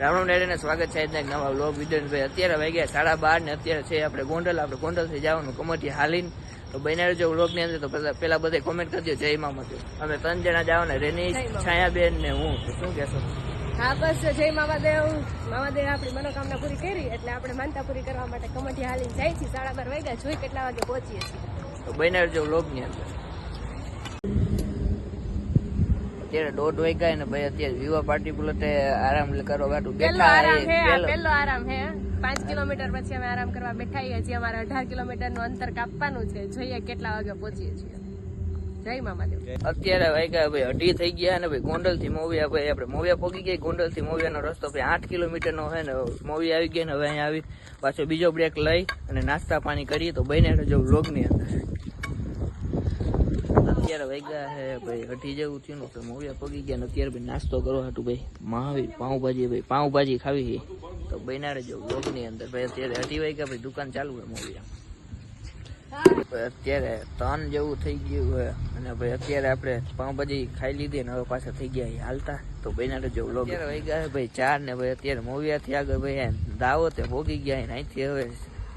રામ ડેડીને સ્વાગત છે આજના એક નવા વ્લોગ વીડિયો ભાઈ અત્યારે વાગ્યા સાડા બાર ને અત્યારે છે આપણે ગોંડલ. આપણે ગોંડલથી જવાનું કમટી હાલીન. તો બન્યા જો વ્લોગની અંદર તો પેલા બધે કોમેન્ટ કરજો જય તો અમે ત્રણ જણા જાવ ને રેની. છાયાબેન ને હું. શું કહેશો? હા બસ જય મામાદેવ. મામાદેવ આપણી મનોકામના પૂરી કરી એટલે આપણે માનતા પૂરી કરવા માટે કમઠી હાલીને જાય છીએ. સાડા બાર વાગ્યા જોઈ કેટલા વાગે પહોંચીએ છીએ. તો બન્યા જો વ્લોગની અંદર. અત્યારે દોઢ વાગ્યા ને ભાઈ અત્યારે વિવા પાર્ટી પ્લોટે આરામ કરવા પહેલો બેઠા આરામ હે પહેલો- આરામ હે. પાંચ કિલોમીટર પછી અમે આરામ કરવા બેઠા હજી અમારે અઢાર કિલોમીટરનું અંતર કાપવાનું છે. જોઈએ કેટલા વાગે પહોંચીએ છીએ. જય મામાદેવ અત્યારે વાગ્યા ભાઈ અઢી થઈ ગયા ને ભાઈ ગોંડલથી મોવિયા ભાઈ આપણે મોવિયા પોગી ગઈ ગોંડલથી મોવિયાનો રસ્તો ભાઈ આઠ કિલોમીટર નો છે ને મોવી આવી ગયા ને હવે અહીંયા આવી પાછો બીજો બ્રેક લઈ અને નાસ્તા પાણી કરીએ. તો બને જો વ્લોગની અંદર. અત્યારે વાગ્યા ગયા અત્યારે નાસ્તો કરવા હતું પાઉંભાજી પાઉંભાજી ખાવી તો બન્યા જો અત્યારે અઢી વાગ્યા દુકાન ચાલુ હોય મોવિયા. અત્યારે તન જેવું થઈ ગયું હોય અને ભાઈ અત્યારે આપણે પાઉંભાજી ખાઈ લીધી ને હવે પાછા થઈ ગયા હાલતા. તો ભાઈ જો વ્લોગ અત્યારે વહી ભાઈ ચાર ને ભાઈ અત્યારે મોવિયાથી આગળ ભાઈ દાવો તે ભોગી ગયા અહીંથી હવે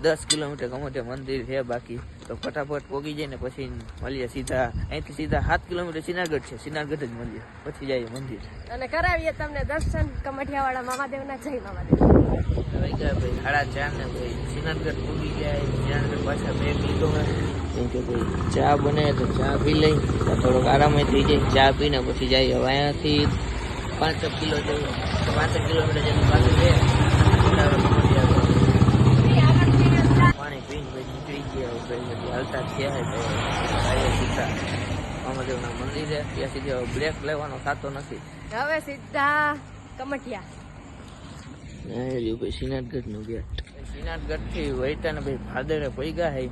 દસ કિલોમીટર ગમોટે મંદિર છે બાકી તો ફટાફટ પોગી જાય ને પછી મળીએ સીધા. અહીંથી સીધા સાત કિલોમીટર સિનાગઢ છે સિનાગઢ જ મળીએ પછી જઈએ મંદિર. અને કરાવીએ તમને દર્શન કમઠિયા વાળા મામાદેવના જય મામાદેવ સાડા ચાર ને ભાઈ સિનાગઢ પોગી જાય સિનાગઢ પાછા બેગ લીધો કેમ કે ભાઈ ચા બને તો ચા પી લઈ થોડોક આરામ થઈ જાય ચા પીને પછી જાય હવે અહીંયાથી પાંચ કિલો જેવું પાંચ કિલોમીટર જેવું પાછું છે બરાબર પહોંચી આવ્યા. પાણી પીને ભાઈ નીકળી ગયા હવે ભાઈ પછી હાલતા થયા છે તો આવીએ સીધા મામાદેવના મંદિરે. ત્યાં સુધી બ્રેક લેવાનો થતો નથી. હવે સીધા કમઠિયા ભાઈ શ્રીનાથગઢ ગેટ શ્રીનાથગઢથી વૈતા ને ભાઈ ભાદરે પૈગા હે.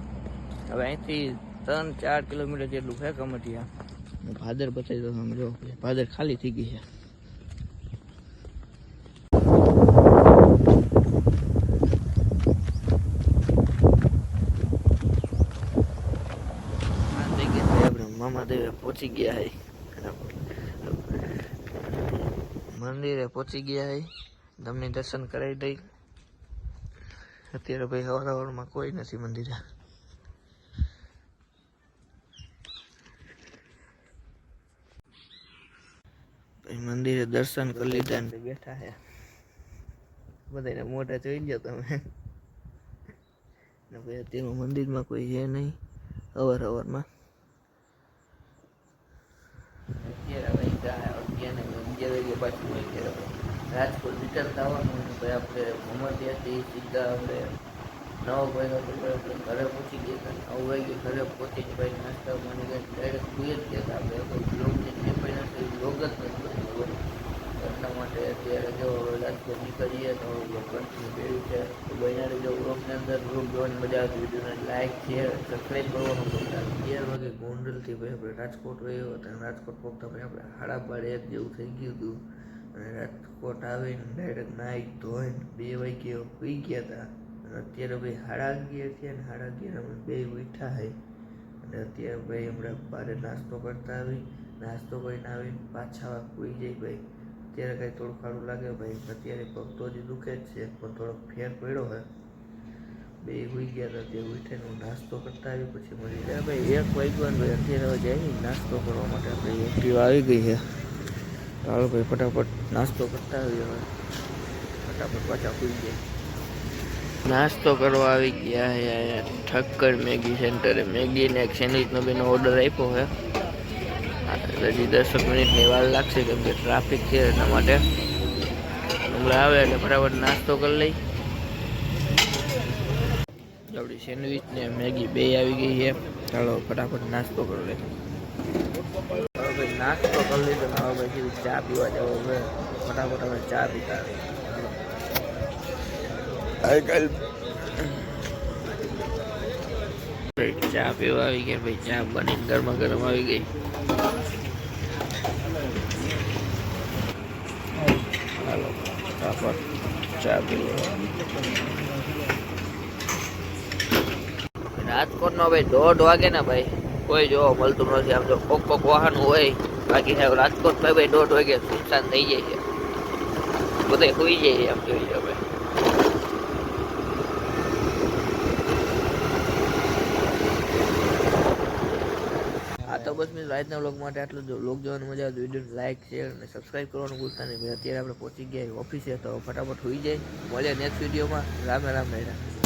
હવે અહીંથી ત્રણ ચાર કિલોમીટર જેટલું છે કમટિયા. ભાદર બતાવી દો તમે ભાદર ખાલી થઈ ગઈ છે આ થઈ ગઈ મામાદેવે પહોંચી ગયા હે. મંદિરે પહોંચી ગયા હે. તમને દર્શન કરાવી દઈ. અત્યારે ભાઈ હવારાવરમાં કોઈ નથી મંદિરે. મંદિરે દર્શન કરી લીધા ને બેઠા છે બધાને મોઢા જોઈ લો તમે. ને ભાઈ અત્યારે મંદિરમાં કોઈ છે નહીં. અવાર અવારમાં અત્યારે ભાઈ ગયા અગિયાર અગિયાર વાગે પાછું અત્યારે ભાઈ રાજકોટ થવાનું અને ભાઈ આપણે મોમતિયાથી સીધા આપણે નવ વાગ્યા ઘરે પહોંચી ગયા હતા. નવ વાગે ઘરે પહોંચીને ભાઈ નાસ્તા બની ગયા ડાયરેક્ટ સુઈ જ ગયા હતા. આપણે જે બ્લોગ જ નથી બન્યો એટલા માટે અત્યારે જો રાજકોટ નીકળીએ તો કન્ટિન્યુ કર્યું છે તો જો ગ્રુપની અંદર ગ્રુપ જોવાની મજા આવતી વિડીયોને લાઈક શેર સબસ્ક્રાઈબ કરવાનું ભૂલતા. અગિયાર વાગે ગોંડલથી ભાઈ આપણે રાજકોટ રહ્યો હતા રાજકોટ પહોંચતા ભાઈ આપણે બાર એક જેવું થઈ ગયું હતું. અને રાજકોટ આવીને ડાયરેક્ટ નાઈ ધોઈને બે વાગ્યે પી ગયા હતા. અને અત્યારે ભાઈ સાડા અગિયાર થયા ને સાડા અગિયાર અમે બે બેઠા હે. અને અત્યારે ભાઈ હમણાં બારે નાસ્તો કરતા આવી. નાસ્તો કરીને આવીને પાછા સુઈ જાય ભાઈ. અત્યારે કાંઈ થોડું ખાડું લાગે, ભાઈ અત્યારે પગ તો હજી દુખે જ છે પણ થોડોક ફેર પડ્યો હોય. બે હોઈ ગયા હતા તે ઉઠીને હું નાસ્તો કરતા આવી, પછી મળી જાય ભાઈ, એક વાગ્યો ને ભાઈ અત્યારે હવે જઈ નાસ્તો કરવા માટે આપણે એક્ટિવ આવી ગઈ છે. ચાલો ભાઈ, ફટાફટ નાસ્તો કરતા આવી હવે. ફટાફટ પાછા સુઈ જાય નાસ્તો કરવા આવી ગયા છે ઠક્કર મેગી સેન્ટરે. મેગી ને એક સેન્ડવિચનો બેનો ઓર્ડર આપ્યો છે. હા, હજી દસક મિનિટની વાર લાગશે કેમ કે ટ્રાફિક છે એના માટે. હમણાં આવે એટલે ફટાફટ નાસ્તો કરી લઈ. આપણી સેન્ડવિચ ને મેગી બે આવી ગઈ છે. ચાલો ફટાફટ નાસ્તો કરી લે ભાઈ નાસ્તો કરી લીધો. ને હવે ભાઈ ચા પીવા જવો હવે. ફટાફટ હવે ચા પીતા આવી ચા પીવા આવી ગયા. ભાઈ ચા બની ગરમા ગરમ આવી ગઈ હાલો ફટાફટ ચા પીવો રાજકોટનો ભાઈ દોઢ વાગે ને ભાઈ. કોઈ જોવા મળતું નથી. આમ જો કોક કોક વાહન હોય, બાકી સાહેબ રાજકોટ ભાઈ ભાઈ દોઢ વાગે સુનસાન થઈ જાય છે. બધા હોઈ જાય આમ જોઈએ આ બસ આજના વ્લોગ માટે આટલું જો. વ્લોગ જોવાની મજા આવે તો વીડિયો લાઈક શેર અને સબસ્ક્રાઈબ કરવાનું ભૂલતા નહીં. અત્યારે આપણે પહોંચી ગયા ઓફિસે તો ફટાફટ હોઈ જાય. મળીએ નેક્સ્ટ વિડીયોમાં રામે રામ મેળા